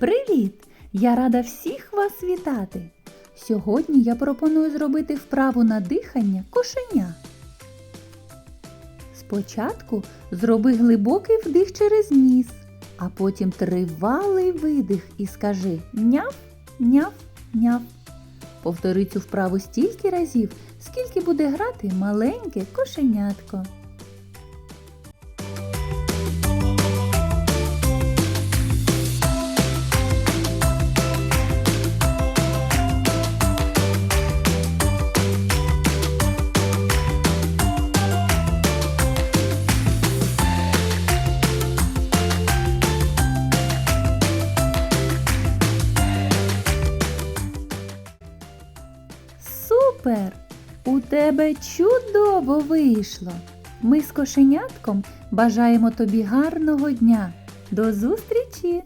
Привіт! Я рада всіх вас вітати. Сьогодні я пропоную зробити вправу на дихання кошеня. Спочатку зроби глибокий вдих через ніс, а потім тривалий видих і скажи няв, няв, няв. Повтори цю вправу стільки разів, скільки буде грати маленьке кошенятко. Супер! У тебе чудово вийшло! Ми з кошенятком бажаємо тобі гарного дня. До зустрічі!